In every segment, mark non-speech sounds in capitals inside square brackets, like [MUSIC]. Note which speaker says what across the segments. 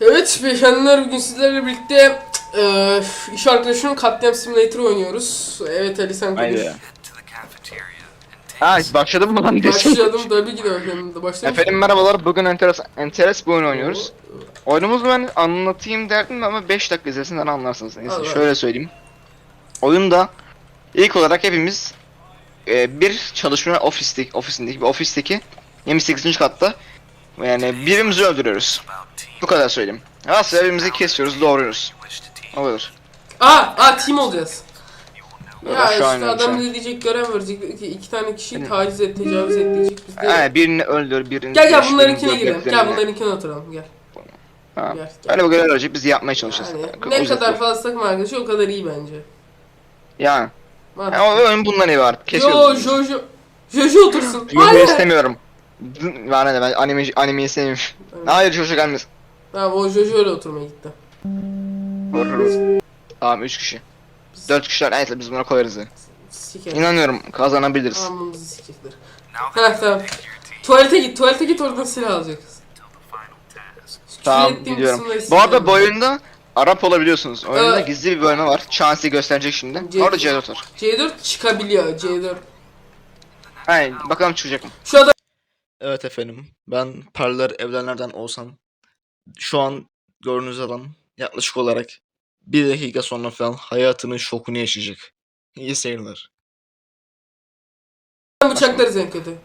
Speaker 1: Evet beyefendiler bugün sizlerle birlikte eee iş arkadaşının Katliam Simulator oynuyoruz. Evet Ali sen konuş.
Speaker 2: Haydi. Ha başladı mı lan.
Speaker 1: Başladım tabii ki de efendim de başlamış.
Speaker 2: Efendim merhabalar. Bugün enteres, enteres bir oyun oynuyoruz. Oyunumuzu ben anlatayım derdim ama 5 dakika izlesinden anlarsınız. Neyse
Speaker 1: Allah.
Speaker 2: şöyle söyleyeyim. Oyunda ilk olarak hepimiz e, bir çalışma ofisteki, ofisindeki bir ofisteki 28. katta yani birimizi öldürüyoruz. Bu kadar söyleyeyim. Aslında birimizi kesiyoruz, doğruyoruz. O kadar.
Speaker 1: Aa, aa team olacağız. Ya
Speaker 2: şu
Speaker 1: işte adam ne diyecek görev verecek iki, iki tane kişiyi taciz et, tecavüz et diyecek biz de.
Speaker 2: Ha, birini öldür, birini...
Speaker 1: Gel gel bunlarınkine girelim. Gel bunlarınkine oturalım gel.
Speaker 2: Ha.
Speaker 1: Gel, gel.
Speaker 2: Öyle bu görev verecek biz yapmaya çalışacağız.
Speaker 1: Yani
Speaker 2: O
Speaker 1: ne kadar fazla takım arkadaşı o kadar iyi bence.
Speaker 2: Yani.
Speaker 1: Mantıklı.
Speaker 2: Yani oyun bundan ibaret.
Speaker 1: Yo
Speaker 2: Kesiyoruz.
Speaker 1: Jojo. Jojo otursun. Hayır.
Speaker 2: istemiyorum. Var ne ben anime animeyi sevmiyorum. Hayır çocuk gelmez.
Speaker 1: Tamam o Jojo öyle oturmaya gitti.
Speaker 2: Vururuz. Tamam 3 kişi. 4 kişiler neyse biz buna koyarız ya.
Speaker 1: Siker.
Speaker 2: İnanıyorum kazanabiliriz.
Speaker 1: Alnımızı sikecekler. Ha tamam. Tuvalete git, tuvalete git oradan silah alacaksın.
Speaker 2: Tamam gidiyorum. Bu arada bu oyunda Arap olabiliyorsunuz. Oyunda
Speaker 1: Evet.
Speaker 2: gizli bir bölme var. Chance'i gösterecek şimdi.
Speaker 1: C-
Speaker 2: Orada C4 var.
Speaker 1: C4 çıkabiliyor C4.
Speaker 2: Hayır bakalım çıkacak mı?
Speaker 1: Şu adam
Speaker 3: Evet efendim. Ben Parlar Evlenler'den olsam şu an gördüğünüz adam yaklaşık olarak bir dakika sonra falan hayatının şokunu yaşayacak. İyi seyirler.
Speaker 1: bıçaklarız en kötü.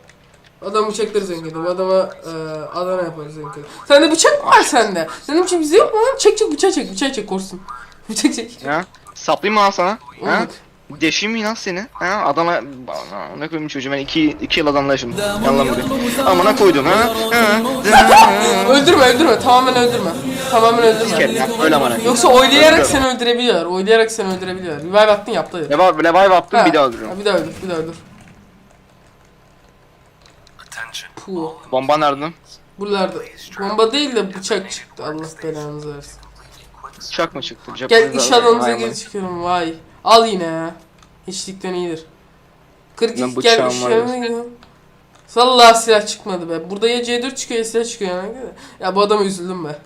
Speaker 1: Adam bıçaklarız en kötü. Bu adama e, Adana yaparız en kötü. Sende bıçak mı var sende? Senin için bize yok mu lan? Çek çek bıçak çek bıçak çek korksun. Bıçak çek.
Speaker 2: Ha? Saplayayım mı lan sana? Ha?
Speaker 1: Olmadı.
Speaker 2: Deşeyim mi lan seni? Ha? Adana... Bana- Ne koyayım çocuğum ben 2 2 yıl adamla yaşadım. Yanlan buraya. Amına koydum ha? Ha? [LAUGHS]
Speaker 1: Öldürme öldürme tamamen öldürme. Tamamen
Speaker 2: Sikerim
Speaker 1: öldürme.
Speaker 2: ya öyle amına.
Speaker 1: Yoksa oylayarak seni öldürebiliyorlar. Oylayarak seni öldürebiliyorlar. Revive attın yaptı. herif.
Speaker 2: Revive, revive attım
Speaker 1: Ha,
Speaker 2: bir daha öldürüyorum.
Speaker 1: ha, Bir daha öldür, bir daha öldür. Puh.
Speaker 2: Bomba nerede?
Speaker 1: Buralarda bomba değil de bıçak çıktı. Allah belanızı versin.
Speaker 2: Bıçak mı çıktı?
Speaker 1: Gel iş alanımıza geri çıkıyorum vay. Al yine ya. Hiçlikten iyidir. Kırık
Speaker 2: Ben
Speaker 1: ilk gel
Speaker 2: bıçağım var
Speaker 1: gidelim. Vallahi silah çıkmadı be. Burada ya C4 çıkıyor ya silah çıkıyor yani. Ya bu adama üzüldüm be.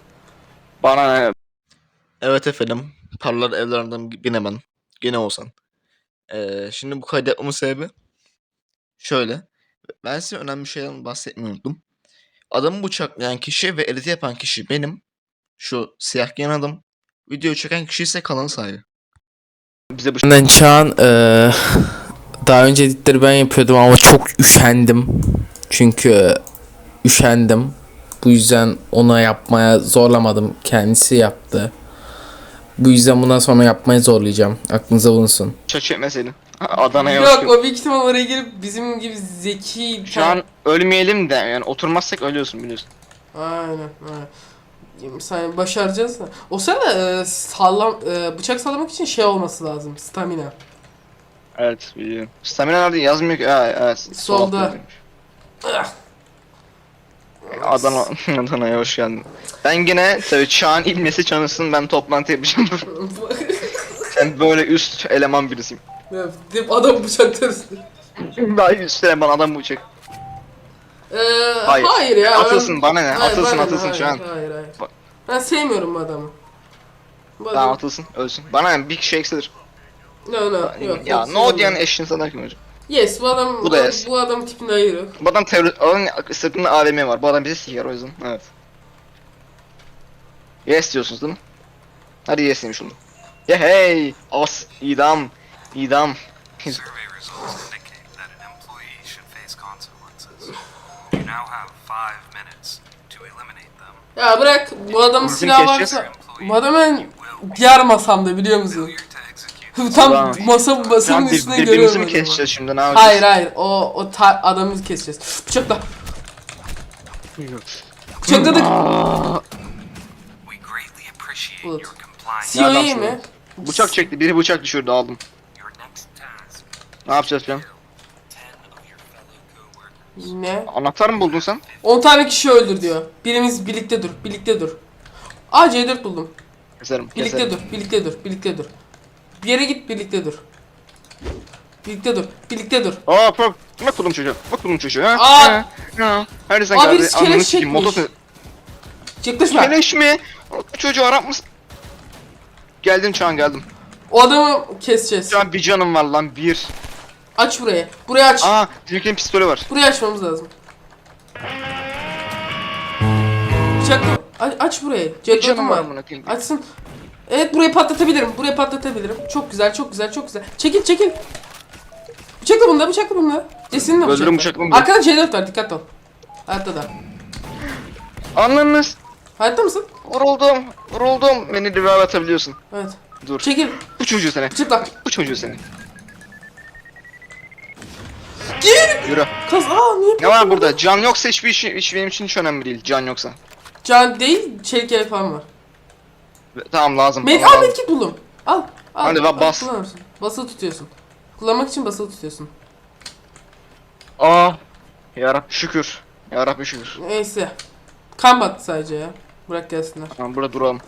Speaker 2: Bana ne?
Speaker 3: Evet efendim. Parlar Evlenler'den yine ben. Gene olsam. Ee, şimdi bu kaydı yapmamın sebebi şöyle. Ben size önemli bir şeyden bahsetmeyi unuttum. Adamı bıçaklayan kişi ve editi yapan kişi benim. Şu siyah giyen adam. Videoyu çeken kişi ise kanalın sahibi.
Speaker 2: Bize bu
Speaker 4: Ben Çağan eee, daha önce editleri ben yapıyordum ama çok üşendim. Çünkü üşendim. Bu yüzden ona yapmaya zorlamadım. Kendisi yaptı. Bu yüzden bundan sonra yapmaya zorlayacağım. Aklınıza bulunsun.
Speaker 2: bıçak çekmeseydin. [LAUGHS] Adana'ya
Speaker 1: Yok
Speaker 2: hoş
Speaker 1: o büyük ihtimal oraya girip bizim gibi zeki bir
Speaker 2: Şu
Speaker 1: tane-
Speaker 2: an ölmeyelim de yani oturmazsak ölüyorsun biliyorsun.
Speaker 1: Aynen aynen. Sen başaracağız da. O sırada e, sallam, e, bıçak sallamak için şey olması lazım. Stamina.
Speaker 2: Evet biliyorum. Stamina nerede yazmıyor ki. Ha, evet. sol
Speaker 1: Solda.
Speaker 2: alttaymış. Adana, [LAUGHS] Adana'ya hoş geldin. Ben gene tabii Çağan ilmesi çanısın ben toplantı yapacağım. [LAUGHS] Sen böyle üst eleman birisiyim.
Speaker 1: Deyip adam bıçaklarız.
Speaker 2: Daha üst eleman adam bu uçak.
Speaker 1: Ee, hayır.
Speaker 2: Hayır.
Speaker 1: ya.
Speaker 2: Atılsın,
Speaker 1: ben-
Speaker 2: bana ne?
Speaker 1: Hayır,
Speaker 2: Atılsın,
Speaker 1: bana ne?
Speaker 2: atılsın
Speaker 1: hayır,
Speaker 2: şu an.
Speaker 1: Hayır hayır.
Speaker 2: Bak.
Speaker 1: Ben sevmiyorum bu adamı. Bu
Speaker 2: Tamam
Speaker 1: adam...
Speaker 2: atılsın ölsün. Bana ne bir kişi eksilir.
Speaker 1: No no yok.
Speaker 2: ya
Speaker 1: yok,
Speaker 2: no diyen eşini sanar kim hocam?
Speaker 1: Yes bu adam
Speaker 2: Bu da yes.
Speaker 1: bu adam tipinde hayır yok.
Speaker 2: Bu adam terör... Onun sırtında AVM var. Bu adam bizi siker o yüzden. Evet. Yes diyorsunuz değil mi? Hadi yes demiş şunu. Yeah hey! As! idam, idam.
Speaker 1: Ya bırak bu adamın
Speaker 2: Bizim
Speaker 1: silahı varsa bu adam en diğer masamda biliyor musun?
Speaker 5: Failure to execute [LAUGHS]
Speaker 1: Tam
Speaker 2: Ulan.
Speaker 1: masa masanın
Speaker 2: bir,
Speaker 1: üstüne
Speaker 2: birbirimizi
Speaker 1: görüyorum.
Speaker 2: mi
Speaker 1: adamı.
Speaker 2: keseceğiz şimdi ne yapacağız?
Speaker 1: Hayır hayır o o ta- adamı keseceğiz. Bıçakla. Bıçakladık.
Speaker 5: Compliance.
Speaker 1: CIA
Speaker 2: adamsın
Speaker 1: mi?
Speaker 2: lan? Bıçak çekti. Biri bıçak düşürdü aldım. Ne yapacağız canım?
Speaker 1: Ne?
Speaker 2: Anahtar mı buldun sen?
Speaker 1: 10 tane kişi öldür diyor. Birimiz birlikte dur, birlikte dur. Aa C4 buldum.
Speaker 2: Keserim.
Speaker 1: Birlikte
Speaker 2: keserim.
Speaker 1: dur, birlikte dur, birlikte dur. Bir yere git, birlikte dur. Birlikte dur, birlikte dur.
Speaker 2: Aa bak. Ne kulum çocuğu? Bak kulum çocuğu ha?
Speaker 1: Aa!
Speaker 2: Ha, ha. Hadi sen
Speaker 1: Aa, birisi keleş çekmiş.
Speaker 2: Motor...
Speaker 1: Yaklaşma.
Speaker 2: Keleş mi? O çocuğu Arap mısın? Geldim Çağan geldim.
Speaker 1: O adamı keseceğiz.
Speaker 2: Şu an bir canım var lan bir.
Speaker 1: Aç burayı. Burayı aç.
Speaker 2: Aa Tilki'nin pistolü var.
Speaker 1: Burayı açmamız lazım. Bıçakla aç, aç burayı.
Speaker 2: Canım var
Speaker 1: var.
Speaker 2: koyayım.
Speaker 1: Açsın. Evet burayı patlatabilirim. Burayı patlatabilirim. Çok güzel, çok güzel, çok güzel. Çekil, çekil. Bıçakla bunda, bıçakla bunda. Cesinle bıçakla.
Speaker 2: Öldürün bıçakla bunda.
Speaker 1: Arkada C4 var, dikkat ol. Hayatta da.
Speaker 2: Anladınız.
Speaker 1: Hayatta mısın?
Speaker 2: Vuruldum. Vuruldum. Beni revive atabiliyorsun.
Speaker 1: Evet.
Speaker 2: Dur.
Speaker 1: Çekil.
Speaker 2: Bu çocuğu seni.
Speaker 1: Bıçakla.
Speaker 2: Bu çocuğu seni.
Speaker 1: Gir.
Speaker 2: Yürü.
Speaker 1: Kaz. Aa niye?
Speaker 2: Ne var burada? Can yoksa hiçbir iş, iş benim için hiç önemli değil. Can yoksa.
Speaker 1: Can değil, çelik yelek falan var.
Speaker 2: Tamam lazım.
Speaker 1: Med
Speaker 2: tamam,
Speaker 1: al
Speaker 2: lazım.
Speaker 1: medkit buldum. Al. Al.
Speaker 2: Hadi bak,
Speaker 1: al,
Speaker 2: bas.
Speaker 1: kullanırsın. Basılı tutuyorsun. Kullanmak için basılı tutuyorsun.
Speaker 2: Aa. Yarabbi şükür. Yarabbi şükür.
Speaker 1: Neyse. Kan battı sadece ya. Bırak gelsinler.
Speaker 2: Tamam burada duralım.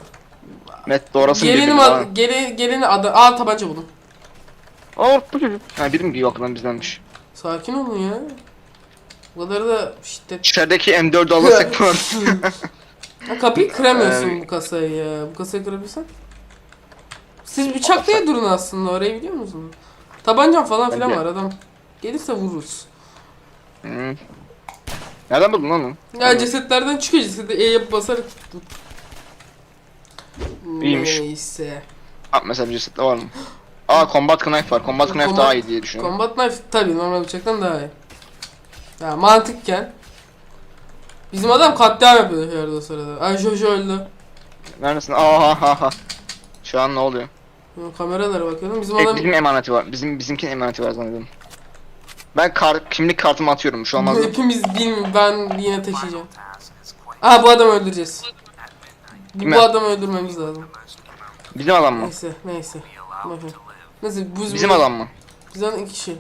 Speaker 2: Met doğrasın
Speaker 1: Gelenim
Speaker 2: birbirini,
Speaker 1: ad,
Speaker 2: tamam.
Speaker 1: gele, geleni adı. Aa tabanca buldum.
Speaker 2: Aa bu çocuk. Ha birim yok lan bizdenmiş.
Speaker 1: Sakin olun ya. Bu kadar da şiddet.
Speaker 2: İçerideki M4'ü alırsak arada.
Speaker 1: Ha, kapıyı kıramıyorsun bu kasayı ya. Bu kasayı kırabilsen. Siz bıçaklıya durun aslında orayı biliyor musun? Tabancam falan filan var adam. Gelirse vururuz.
Speaker 2: Hmm. Nereden buldun lan onu?
Speaker 1: Ya cesetlerden çıkıyor cesedi E yapıp basarak tut.
Speaker 2: İyiymiş.
Speaker 1: Neyse.
Speaker 2: Ha mesela bir ceset de var mı? [GASPS] Aa combat knife var. Combat knife
Speaker 1: Combat-
Speaker 2: daha iyi diye düşünüyorum.
Speaker 1: Combat knife tabi normal bıçaktan daha iyi. Ya mantıkken. Bizim adam katliam yapıyor her o sırada. Ay Jojo öldü.
Speaker 2: Neredesin? Aa ha ha ha. Şu an ne oluyor?
Speaker 1: Yo, Kameralara bakıyorum. Bizim
Speaker 2: E,
Speaker 1: adam
Speaker 2: bizim emaneti var. Bizim bizimkinin emaneti var zannediyorum. Ben kar, kimlik kartımı atıyorum. Şu olmaz.
Speaker 1: hepimiz bilmiyorum. Ben yine taşıyacağım. Aha bu adamı öldüreceğiz. Bu,
Speaker 2: Kime?
Speaker 1: bu adamı öldürmemiz lazım.
Speaker 2: Bizim adam mı?
Speaker 1: Neyse neyse. Bakın.
Speaker 5: To live.
Speaker 1: Neyse bu
Speaker 2: Bizim adam mı?
Speaker 1: Bizden iki kişi.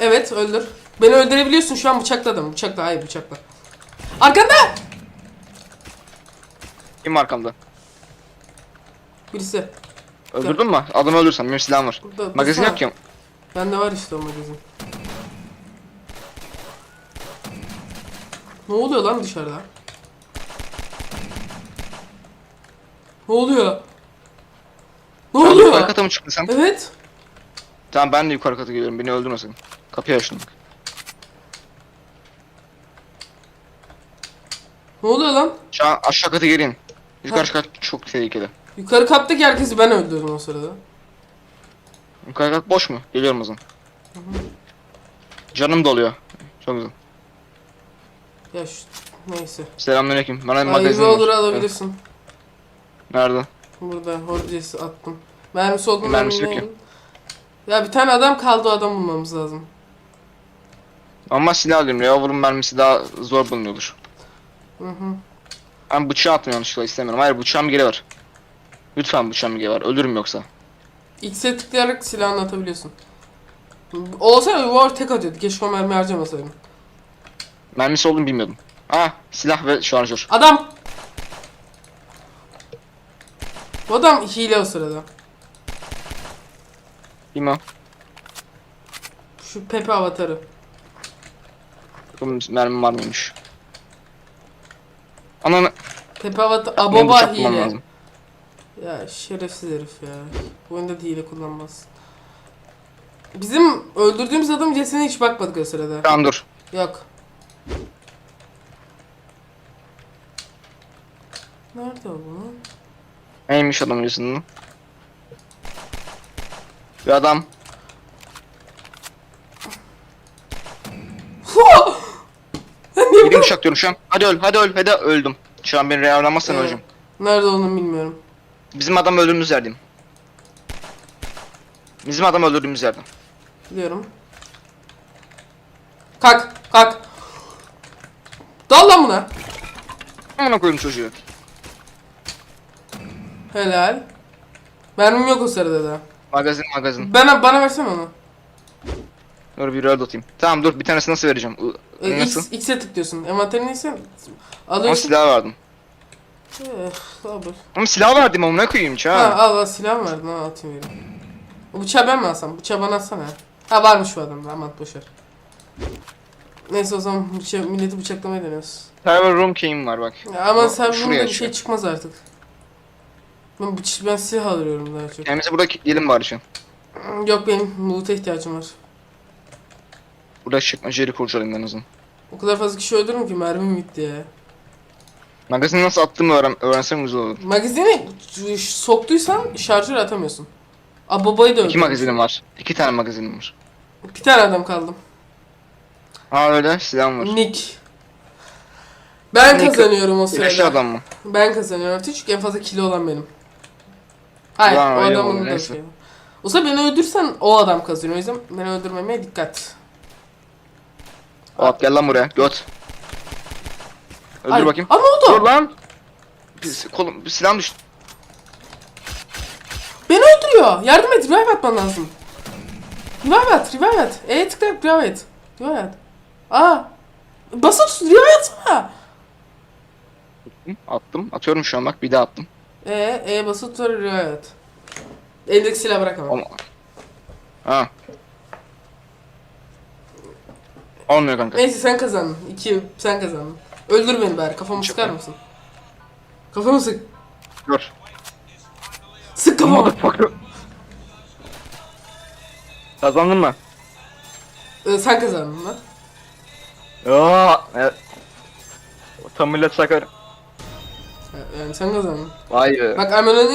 Speaker 1: Evet öldür. Beni öldürebiliyorsun şu an bıçakladım. Bıçakla hayır bıçakla. Arkanda!
Speaker 2: Kim arkamda?
Speaker 1: Birisi.
Speaker 2: Öldürdün mü? Adamı öldürsem benim silahım var.
Speaker 1: Burada,
Speaker 2: Magazin yok ki.
Speaker 1: Bende var işte o magazin. Ne oluyor lan dışarıda? Ne oluyor? Ne
Speaker 2: Sen
Speaker 1: oluyor?
Speaker 2: yukarı kata mı çıktın sen?
Speaker 1: Evet.
Speaker 2: Tamam ben de yukarı kata geliyorum. Beni öldürme sakın. Kapıyı açtım.
Speaker 1: Ne oluyor lan?
Speaker 2: Şu an aşağı kata gelin. Yukarı kat çok tehlikeli.
Speaker 1: Yukarı kattaki herkesi ben öldürdüm o sırada.
Speaker 2: Yukarı kat boş mu? Geliyorum o zaman. Canım doluyor. Çok güzel.
Speaker 1: Ya şu... Neyse.
Speaker 2: Selamünaleyküm. Bana bir
Speaker 1: Hayır
Speaker 2: magazin
Speaker 1: olur
Speaker 2: var.
Speaker 1: alabilirsin.
Speaker 2: Nerede?
Speaker 1: Burada horcesi attım. Mermisi olduğunu
Speaker 2: Mermisi yok.
Speaker 1: Ya bir tane adam kaldı o adam bulmamız lazım.
Speaker 2: Ama silah alıyorum. Revolver'ın mermisi daha zor bulunuyordur.
Speaker 1: Hı hı.
Speaker 2: Ben bıçağı attım yanlışlıkla istemiyorum. Hayır bıçağım geri var. Lütfen bıçağım geri var. Ölürüm yoksa.
Speaker 1: X'e tıklayarak silahını atabiliyorsun. Olsa war tek atıyordu. Keşke o mermi harcamasaydım.
Speaker 2: Mermisi olduğunu bilmiyordum. Ah silah ve şarjör.
Speaker 1: Adam! Bu adam hile o sırada.
Speaker 2: Bilmem.
Speaker 1: Şu Pepe avatarı.
Speaker 2: Bakalım mermim var mıymış. Ananı.
Speaker 1: Pepe avatar...
Speaker 2: Bulmam
Speaker 1: hile.
Speaker 2: lazım.
Speaker 1: Ya şerefsiz herif ya. Bu oyunda da hile kullanmaz. Bizim öldürdüğümüz adamın cesedine hiç bakmadık o sırada.
Speaker 2: Tamam dur.
Speaker 1: Yok. Nerede bu?
Speaker 2: Neymiş adamın yüzünden? Bir adam. [LAUGHS] Birini bıçaklıyorum şu an. Hadi öl, hadi öl, hadi öldüm. Şu an beni reavlamazsan
Speaker 1: Ee,
Speaker 2: öleceğim.
Speaker 1: Nerede olduğunu bilmiyorum.
Speaker 2: Bizim adam öldürdüğümüz yerdeyim. Bizim adam öldürdüğümüz yerde.
Speaker 1: Biliyorum. Kalk, kalk. Dal lan buna.
Speaker 2: Amına koyayım çocuğu.
Speaker 1: Helal. Mermim yok o sırada da.
Speaker 2: Magazin magazin.
Speaker 1: Bana, bana versene onu.
Speaker 2: Dur bir reload atayım. Tamam dur bir tanesi nasıl vereceğim?
Speaker 1: Ee,
Speaker 2: nasıl?
Speaker 1: X, X'e tıklıyorsun. Envanterin neyse
Speaker 2: Ama
Speaker 1: alıyorsun.
Speaker 2: silah verdim.
Speaker 1: Eh, sabır.
Speaker 2: Ama silah verdim amına koyayım
Speaker 1: Ha,
Speaker 2: ça.
Speaker 1: al al silah mı verdin? Ha, atayım vereyim. O bıçağı ben mi alsam? Bıçağı bana atsana. Ha varmış bu adamda aman boşver. Neyse o zaman bıça- milleti bıçaklamaya deniyoruz.
Speaker 2: Server room key'im var bak.
Speaker 1: Ya ama sen bunda bir şey çıkmaz artık. Ben, ben silah alıyorum daha çok.
Speaker 2: Kendimizi burada kilitleyelim bari şu an.
Speaker 1: Yok benim loot'a ihtiyacım var.
Speaker 2: Burada çıkmacayı kurcalayayım en azından.
Speaker 1: O kadar fazla kişi öldürürüm ki mermim bitti ya.
Speaker 2: Magazini nasıl attığımı öğren öğrensem güzel olur.
Speaker 1: Magazini soktuysan şarjör atamıyorsun. Aa babayı da
Speaker 2: İki
Speaker 1: öldürdüm.
Speaker 2: magazinim var. İki tane magazinim var.
Speaker 1: Bir tane adam kaldım.
Speaker 2: Ha öyle silahım var.
Speaker 1: Nick. Ben
Speaker 2: Nick-
Speaker 1: kazanıyorum o
Speaker 2: Yaşlı
Speaker 1: sırada.
Speaker 2: adam mı?
Speaker 1: Ben kazanıyorum. Çünkü en fazla kilo olan benim. Hayır
Speaker 2: Ulan
Speaker 1: o
Speaker 2: öyle
Speaker 1: adamın
Speaker 2: olur,
Speaker 1: da
Speaker 2: neyse.
Speaker 1: şey. Zaman beni öldürsen o adam kazanıyor. O yüzden beni öldürmemeye dikkat.
Speaker 2: Hop gel lan buraya. Göt. Öldür
Speaker 1: Ay,
Speaker 2: bakayım.
Speaker 1: Aa ne oldu?
Speaker 2: Dur lan. Bir, kolum, silahım düştü.
Speaker 1: Beni öldürüyor. Yardım et. Revive atman lazım. Revive at. Revive at. E'ye tıkla revive et. Revive at. Aa. Tut. Revive atsana.
Speaker 2: Attım. Atıyorum şu an bak bir daha attım.
Speaker 1: E, E'ye basılı tut. Revive at. Elindeki silah bırak ama.
Speaker 2: Ha. Olmuyor kanka.
Speaker 1: Neyse sen kazandın. İki sen kazandın. Öldür beni bari. Kafamı sıkar mısın? Kafamı sık.
Speaker 2: Dur.
Speaker 1: Sık kafamı.
Speaker 2: Kazandın mı?
Speaker 1: Ee, sen kazandın lan.
Speaker 2: Aa, evet. Tam millet sakar.
Speaker 1: Yani sen kazandın.
Speaker 2: Vay be.
Speaker 1: Bak Ermeni'nin